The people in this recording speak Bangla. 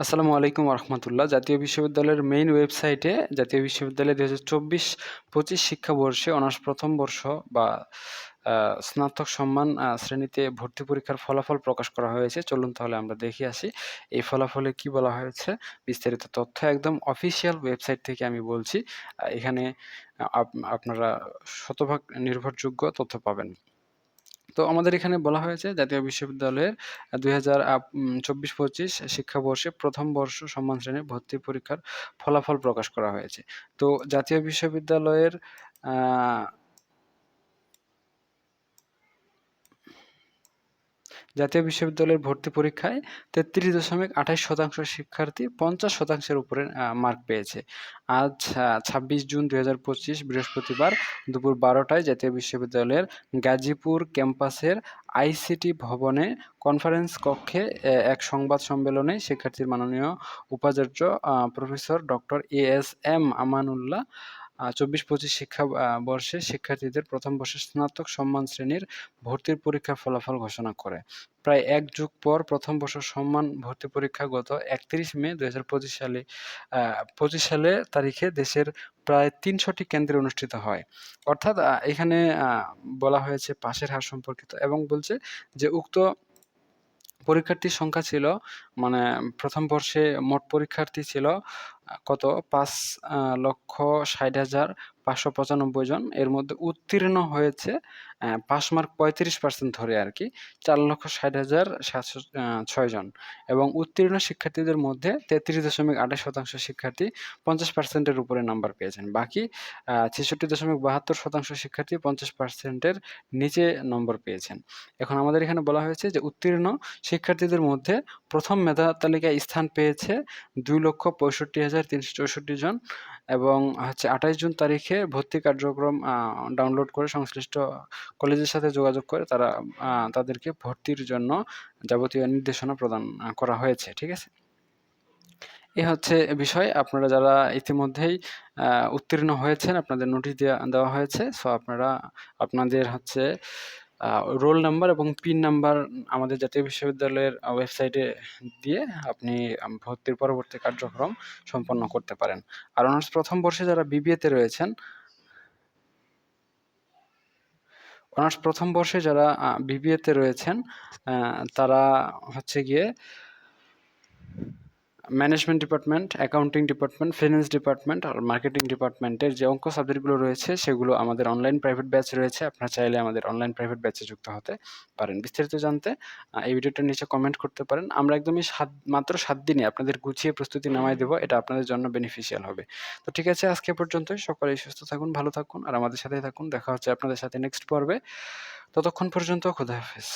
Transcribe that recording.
আসসালামু আলাইকুম রহমতুল্লাহ জাতীয় বিশ্ববিদ্যালয়ের মেইন ওয়েবসাইটে জাতীয় বিশ্ববিদ্যালয় দু হাজার চব্বিশ পঁচিশ শিক্ষাবর্ষে অনার্স প্রথম বর্ষ বা স্নাতক সম্মান শ্রেণীতে ভর্তি পরীক্ষার ফলাফল প্রকাশ করা হয়েছে। চলুন তাহলে আমরা দেখে আসি এই ফলাফলে কি বলা হয়েছে। বিস্তারিত তথ্য একদম অফিসিয়াল ওয়েবসাইট থেকে আমি বলছি। এখানে আপ- আপনারা শতভাগ নির্ভরযোগ্য তথ্য পাবেন। তো আমাদের এখানে বলা হয়েছে জাতীয় বিশ্ববিদ্যালয়ের দুই হাজার চব্বিশ পঁচিশ শিক্ষাবর্ষে প্রথম বর্ষ সম্মান শ্রেণির ভর্তি পরীক্ষার ফলাফল প্রকাশ করা হয়েছে। তো জাতীয় বিশ্ববিদ্যালয়ের জাতীয় বিশ্ববিদ্যালয়ের ভর্তি পরীক্ষায় তেত্রিশ দশমিক আঠাশ শতাংশ শিক্ষার্থী পঞ্চাশ শতাংশের উপরে মার্ক পেয়েছে। আজ ছাব্বিশ জুন দুই হাজার পঁচিশ বৃহস্পতিবার দুপুর বারোটায় জাতীয় বিশ্ববিদ্যালয়ের গাজীপুর ক্যাম্পাসের আইসিটি ভবনে কনফারেন্স কক্ষে এক সংবাদ সম্মেলনে শিক্ষার্থীর মাননীয় উপাচার্য professor doctor A S M Amanullah চব্বিশ পঁচিশ শিক্ষা বর্ষে শিক্ষার্থীদের প্রথম বর্ষের স্নাতক সম্মান শ্রেণির ভর্তির পরীক্ষার ফলাফল ঘোষণা করে। প্রায় এক যুগ পর প্রথম বর্ষ সম্মান ভর্তি পরীক্ষা গত একত্রিশ মে দুই হাজার পঁচিশ সালে পঁচিশ সালে তারিখে দেশের প্রায় তিনশোটি কেন্দ্রে অনুষ্ঠিত হয়। অর্থাৎ এখানে বলা হয়েছে পাশের হার সম্পর্কিত এবং বলছে যে উক্ত পরীক্ষার্থীর সংখ্যা ছিল মানে প্রথম বর্ষে মোট পরীক্ষার্থী ছিল কত? পাঁচ লক্ষ ষাট হাজার পাঁচশো পঁচানব্বই জন। এর মধ্যে উত্তীর্ণ হয়েছে পাস মার্ক পঁয়ত্রিশ পার্সেন্ট ধরে আর কি, চার লক্ষ ষাট হাজার সাতশো ছয় জন। এবং উত্তীর্ণ শিক্ষার্থীদের মধ্যে তেত্রিশ দশমিক আঠাশ শতাংশ শিক্ষার্থী পঞ্চাশ পার্সেন্টের উপরে নাম্বার পেয়েছেন। বাকি ছেষট্টি দশমিক বাহাত্তর শতাংশ শিক্ষার্থী পঞ্চাশ পার্সেন্টের নিচে নম্বর পেয়েছেন। এখন আমাদের এখানে বলা হয়েছে যে উত্তীর্ণ শিক্ষার্থীদের মধ্যে প্রথম মেধা তালিকায় স্থান পেয়েছে দুই লক্ষ পঁয়ষট্টি হাজার তিনশো চৌষট্টি জন এবং হচ্ছে আঠাশ জুন তারিখে ভর্তি কার্যক্রম ডাউনলোড করে সংশ্লিষ্ট কলেজের সাথে যোগাযোগ করে তারা তাদেরকে ভর্তির জন্য যাবতীয় নির্দেশনা প্রদান করা হয়েছে, ঠিক আছে? এ হচ্ছে বিষয়, আপনারা যারা ইতিমধ্যেই উত্তীর্ণ হয়েছেন, আপনাদের নোটিশ দেওয়া হয়েছে সো আপনারা, আপনাদের হচ্ছে রোল নাম্বার এবং পিন নাম্বার আমাদের জাতীয় বিশ্ববিদ্যালয়ের ওয়েবসাইটে দিয়ে আপনি ভর্তির পরবর্তী কার্যক্রম সম্পন্ন করতে পারেন। আর অনার্স প্রথম বর্ষে যারা বিবিএতে রয়েছেন অনার্স প্রথম বর্ষে যারা বিবিএতে রয়েছেন তারা হচ্ছে গিয়ে management department accounting department finance department আর মার্কেটিং ডিপার্টমেন্টের যে অঙ্ক সাবজেক্টগুলো রয়েছে, সেগুলো আমাদের অনলাইন প্রাইভেট ব্যাচ রয়েছে। আপনারা চাইলে আমাদের অনলাইন প্রাইভেট ব্যাচে যুক্ত হতে পারেন। বিস্তারিত জানতে এই ভিডিওটার নিচে কমেন্ট করতে পারেন। আমরা একদমই সাত, মাত্র সাত দিনে আপনাদের গুছিয়ে প্রস্তুতি নামাই দেবো। এটা আপনাদের জন্য বেনিফিশিয়াল হবে। তো ঠিক আছে, আজকে পর্যন্তই। সকলেই সুস্থ থাকুন, ভালো থাকুন, আর আমাদের সাথেই থাকুন। দেখা হচ্ছে আপনাদের সাথে নেক্সট পর্বে। ততক্ষণ পর্যন্ত খোদা হাফেজ।